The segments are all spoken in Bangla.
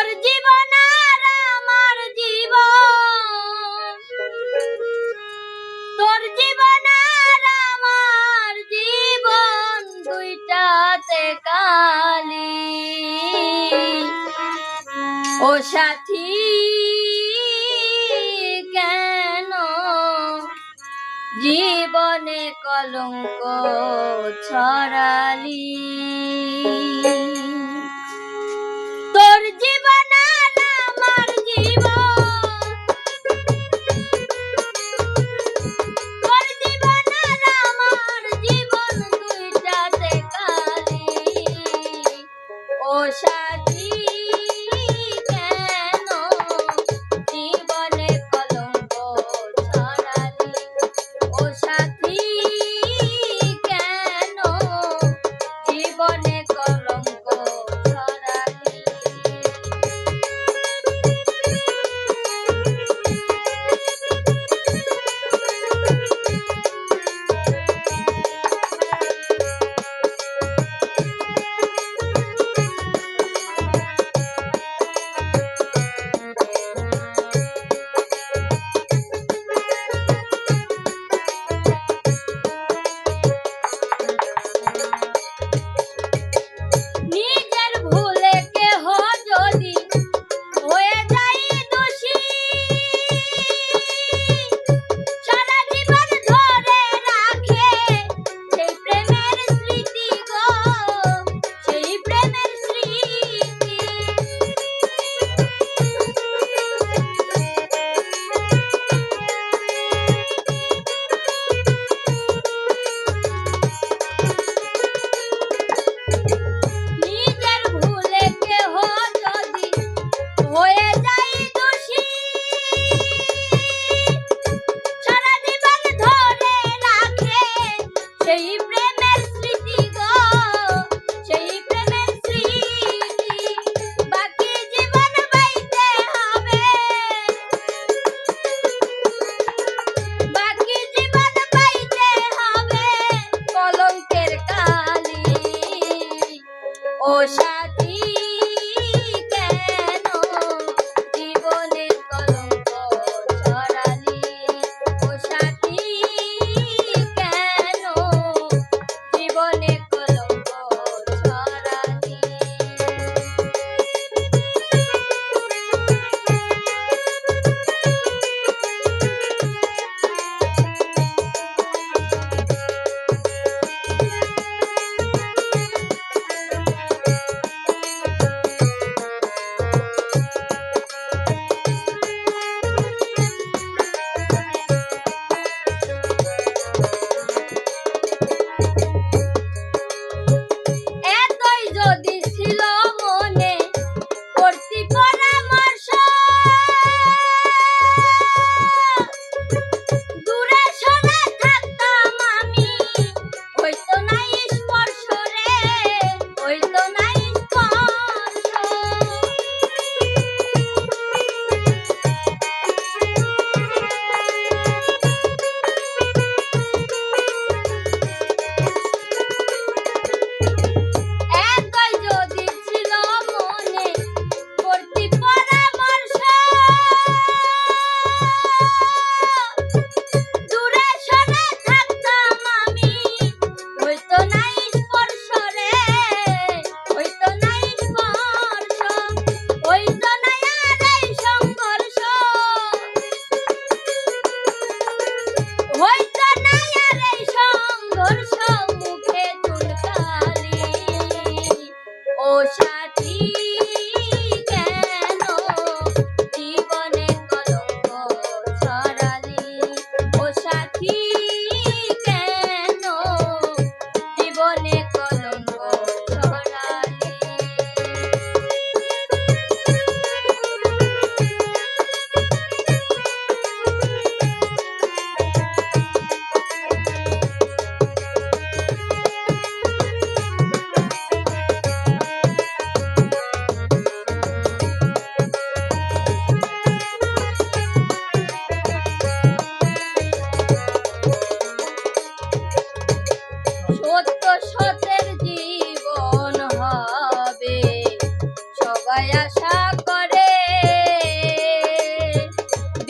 তোর জীবন আর আমার জীবন। তোর জীবন আর আমার জীবন দুইটাতে কালি। ও সাথী, কেন জীবনে কলঙ্ক ছড়ালি?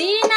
Beijo!